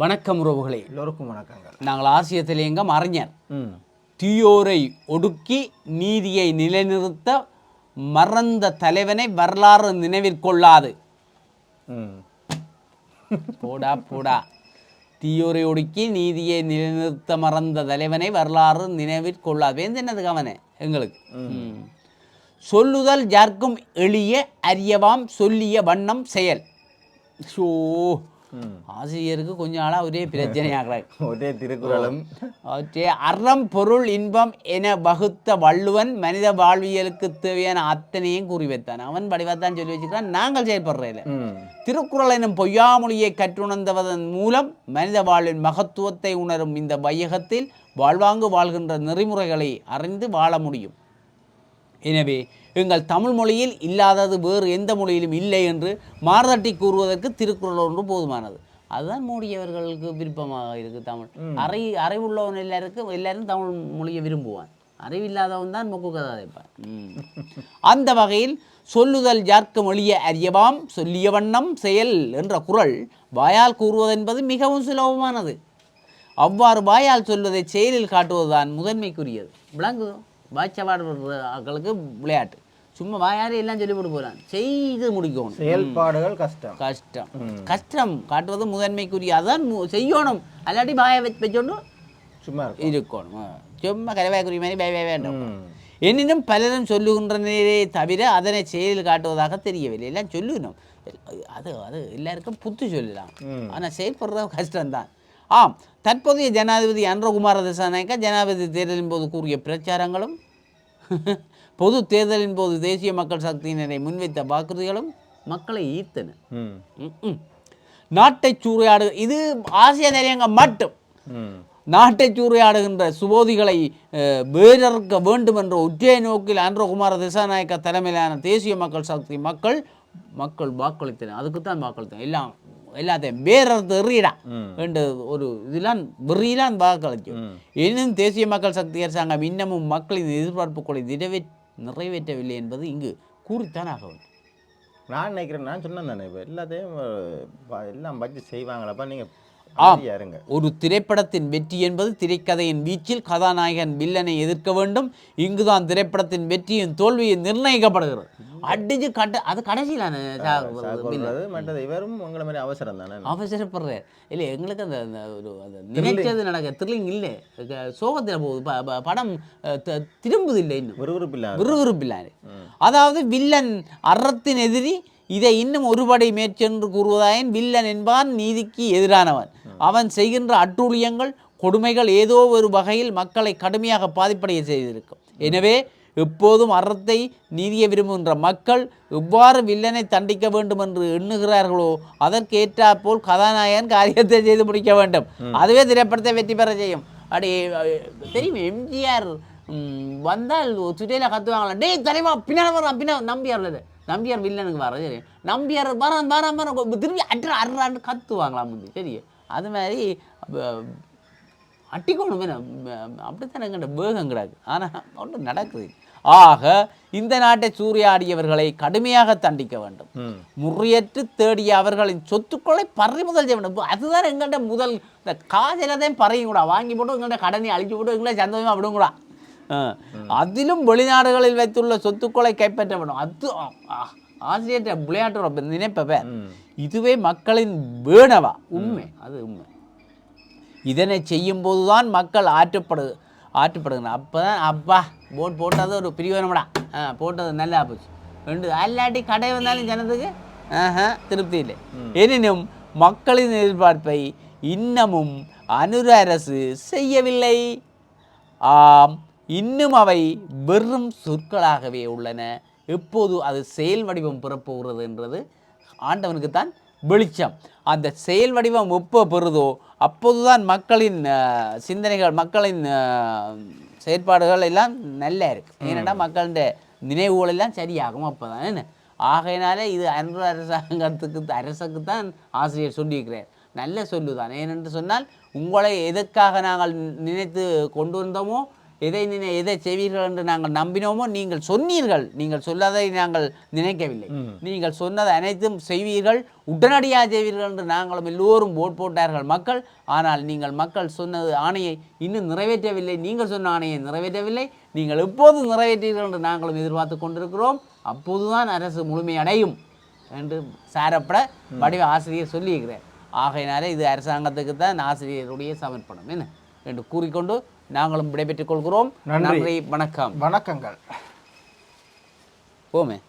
வணக்கம் உறவுகளே. எல்லோருக்கும் வணக்கங்கள். நாங்கள் ஆசிய தலையங்கம் அறிஞர் தீயோரை ஒடுக்கி நீதியை நிலைநிறுத்த மறந்த தலைவனை வரலாறு நினைவிற்கொள்ளாது போடா போடா. தீயோரை ஒடுக்கி நீதியை நிலைநிறுத்த மறந்த தலைவனை வரலாறு நினைவிற்கொள்ளாது வேந்தனது கவன? எங்களுக்கு. சொல்லுதல் யார்க்கும் எளிய அரியவாம் சொல்லிய வண்ணம் செயல். ஷோ. ஆசிரியருக்கு கொஞ்ச நாளாக ஒரே பிரச்சனையாகிறார் ஒரே திருக்குறளும். அவற்றை அறம் பொருள் இன்பம் என வகுத்த வள்ளுவன் மனித வாழ்வியலுக்கு தேவையான அத்தனையும் கூறி வைத்தான். அவன் வடிவத்தான் சொல்லி வச்சுக்கிறான் நாங்கள் செயல்படுறதில்ல. திருக்குறள் எனும் பொய்யாமொழியை கற்றுணர்ந்தவதன் மூலம் மனித வாழ்வின் மகத்துவத்தை உணரும் இந்த வையகத்தில் வாழ்வாங்கு வாழ்கின்ற நெறிமுறைகளை அறிந்து வாழ முடியும். எனவே எங்கள் தமிழ் மொழியில் இல்லாதது வேறு எந்த மொழியிலும் இல்லை என்று மாறுதட்டி கூறுவதற்கு திருக்குறள் ஒன்று போதுமானது. அதுதான் மோடி அவர்களுக்கு விருப்பமாக இருக்கு தமிழ். அறி அறிவுள்ளவன் எல்லாருக்கும் எல்லாரும் தமிழ் மொழியை விரும்புவான். அறிவில்லாதவன் தான் மொக்கு கதை அதைப்பான் அந்த வகையில் சொல்லுதல் யார்க்கும் எளிய அறியவாம் சொல்லிய வண்ணம் செயல் என்ற குறள் வாயால் கூறுவதென்பது மிகவும் சுலபமானது. அவ்வாறு வாயால் சொல்வதை செயலில் காட்டுவதுதான் முதன்மைக்குரியது. விளங்குதோ? வாய்ச்சவாடுகளுக்கு விளையாட்டு. சும்மா வாயாரே எல்லாம் சொல்லி போட்டு போகிறான் செய்து முடிக்கணும். செயல்பாடுகள் கஷ்டம். கஷ்டம். கஷ்டம். காட்டுவது முதன்மைக்குரிய. அதான் செய்யணும். அல்லாட்டி வாயை வச்சு வச்சோண்டு சும்மா இருக்கணும். சும்மா கரவாய்க்குரிய மாதிரி பய வேண்டாம். எனினும் பலரும் சொல்லுகின்றனரே தவிர அதனை செயலில் காட்டுவதாக தெரியவில்லை. எல்லாம் சொல்லணும் அது அது எல்லாருக்கும் புத்து சொல்லலாம். ஆனால் செயல்படுறது கஷ்டம்தான். ஆம். தற்போதைய ஜனாதிபதி அன்றகுமார திசாநாயக்கா ஜனாதிபதி தேர்தலின் போது கூறிய பிரச்சாரங்களும் பொது தேர்தலின் போது தேசிய மக்கள் சக்தியினரை முன்வைத்த வாக்குறுதிகளும் மக்களை ஈர்த்தன. நாட்டை சூறையாடு இது ஆசிய தலையங்கம் மட்டும். நாட்டை சூறையாடுகின்ற சுபோதிகளை அஹ், வேரறுக்க வேண்டும் என்ற ஒற்றை நோக்கில் அன்றகுமார திசாநாயக்க தலைமையிலான தேசிய மக்கள் சக்தி மக்கள் மக்கள் வாக்களித்தனர். அதுக்குத்தான் வாக்களித்தனர். எல்லாம் எல்லாத்தையும் வேறறுத்து எறியடா. என்ற ஒரு இதெல்லாம் வெறியிலான் வாக்களிக்கும். எனினும் தேசிய மக்கள் சக்தி அரசாங்கம் இன்னமும் மக்களின் எதிர்பார்ப்புகளை நிறைவே நிறைவேற்றவில்லை என்பது இங்கு கூறித்தான் ஆக வேண்டும் நான் நினைக்கிறேன் நான் சொன்னேன் தானே இப்போ எல்லாத்தையும் எல்லாம் வச்சு செய்வாங்களப்பா நீங்கள் ஆம். ஒரு திரைப்படத்தின் வெற்றி என்பது திரைக்கதையின் வீச்சில் கதாநாயகன் வில்லனை எதிர்க்க வேண்டும். இங்குதான் திரைப்படத்தின் வெற்றியின் தோல்வியை நிர்ணயிக்கப்படுகிறது. அடிச்சு கட்ட அது மற்றது இவரும் உங்களை மாதிரி அவசரம் தானே? அவசரப்படுறார். இல்லை எங்களுக்கு அந்த ஒரு அந்த நினைச்சது நடக்க த்ரில்லிங் இல்லை. சோகத்தில் போகுது படம் அஹ், த- திரும்புது இல்லை இன்னும். விறுவிறுப்பு இல்லாத விறுவிறுப்பில்லாரு அதாவது வில்லன் அறத்தின் எதிரி இதை இன்னும் ஒருபடை மேற்சென்று கூறுவதாயின் வில்லன் என்பான் நீதிக்கு எதிரானவன். அவன் செய்கின்ற அட்டூழியங்கள் கொடுமைகள் ஏதோ ஒரு வகையில் மக்களை கடுமையாக பாதிப்படைய செய்திருக்கும். எனவே எப்போதும் அறத்தை நீதியை விரும்புகின்ற மக்கள் எவ்வாறு வில்லனை தண்டிக்க வேண்டும் என்று எண்ணுகிறார்களோ அதற்கு ஏற்றாற்போல் கதாநாயகன் காரியத்தை செய்து முடிக்க வேண்டும். அதுவே திரைப்படத்தை வெற்றி பெற செய்யும். அப்படி தெரியும் எம்ஜிஆர் வந்தால் சுட்டையில் கத்துவாங்களா? டேய் தலைவா பின்னால் வரான் பின்னால் நம்பியார் இல்லை நம்பியார் வில்லனுக்கு வர சரி. நம்பியார் வரான் வரான் வரான் திரும்பி அட்ற அட்றான்னு கத்துவாங்களாம் முந்தி. சரி. அது மாதிரி அட்டிக்கோணும் அப்படித்தான் எங்கிட்ட வேகம் கிடாது ஆனால் ஒன்றும் நடக்குது. ஆக இந்த நாட்டை சூறையாடியவர்களை கடுமையாக தண்டிக்க வேண்டும். முறையற்று தேடிய அவர்களின் சொத்துக்களை பறிமுதல் செய்ய வேண்டும். அதுதான் எங்கள்கிட்ட முதல் இந்த காசெல்லாத்தையும் பறையும் கூட. வாங்கி போட்டு எங்கள்கிட்ட கடனை அழிச்சு போட்டு எங்களை சந்தோஷமாக விடும் கூட. அதிலும் வெளிநாடுகளில் வைத்துள்ள சொத்துக்களை கைப்பற்ற வேண்டும். அது ஆசிரியர் விளையாட்டு நினைப்பவ. இதுவே மக்களின் வேணவா? உண்மை. அது உண்மை. இதனை செய்யும் போதுதான் மக்கள் ஆற்றுப்படு ஆற்றுப்படுகிறார் அப்போ தான் அப்பா போட் போட்டது ஒரு பிரிவனமடா ஆ போட்டது நல்லா போச்சு. ரெண்டு அல்லாட்டி கடை வந்தாலும் ஜனத்துக்கு ஆஹா திருப்தி இல்லை. எனினும் மக்களின் எதிர்பார்ப்பை இன்னமும் அனுர அரசு செய்யவில்லை. ஆம் இன்னும் அவை வெறும் சொற்களாகவே உள்ளன. எப்போது அது செயல் வடிவம் பெறப்போகிறது என்றது ஆண்டவனுக்குத்தான் வெளிச்சம். அந்த செயல் வடிவம் எப்போ பெறுதோ அப்போதுதான் மக்களின் சிந்தனைகள் மக்களின் செயற்பாடுகள் எல்லாம் நல்லா இருக்கு. ஏன்னா மக்களின் நினைவுகள் எல்லாம் சரியாகும். அப்போ தான் என்ன? ஆகையினாலே இது அன்று அரசாங்கத்துக்கு அரசுக்கு தான் ஆசிரியர் சொல்லியிருக்கிறார். நல்ல சொல்லுதான். ஏனென்று சொன்னால் உங்களை எதற்காக நாங்கள் நினைத்து கொண்டு வந்தோமோ எதை நினை எதை செய்வீர்கள் என்று நாங்கள் நம்பினோமோ நீங்கள் சொன்னீர்கள். நீங்கள் சொல்லாதை நாங்கள் நினைக்கவில்லை. நீங்கள் சொன்னது அனைத்தும் செய்வீர்கள் உடனடியாக செய்வீர்கள் என்று நாங்களும் எல்லோரும் ஓட் போட்டார்கள் மக்கள். ஆனால் நீங்கள் மக்கள் சொன்னது ஆணையை இன்னும் நிறைவேற்றவில்லை. நீங்கள் சொன்ன ஆணையை நிறைவேற்றவில்லை. நீங்கள் எப்போது நிறைவேற்றீர்கள் என்று நாங்களும் எதிர்பார்த்து கொண்டிருக்கிறோம். அப்போதுதான் அரசு முழுமையடையும் என்று சாரப்பட வடிவ ஆசிரியர் சொல்லியிருக்கிறார். ஆகையினாலே இது அரசாங்கத்துக்கு தான் ஆசிரியருடைய சமர்ப்பணம். என்ன? என்று கூறிக்கொண்டு நாங்களும் விடைபெற்றுக் கொள்கிறோம். நன்றி. வணக்கம். வணக்கங்கள். போமே.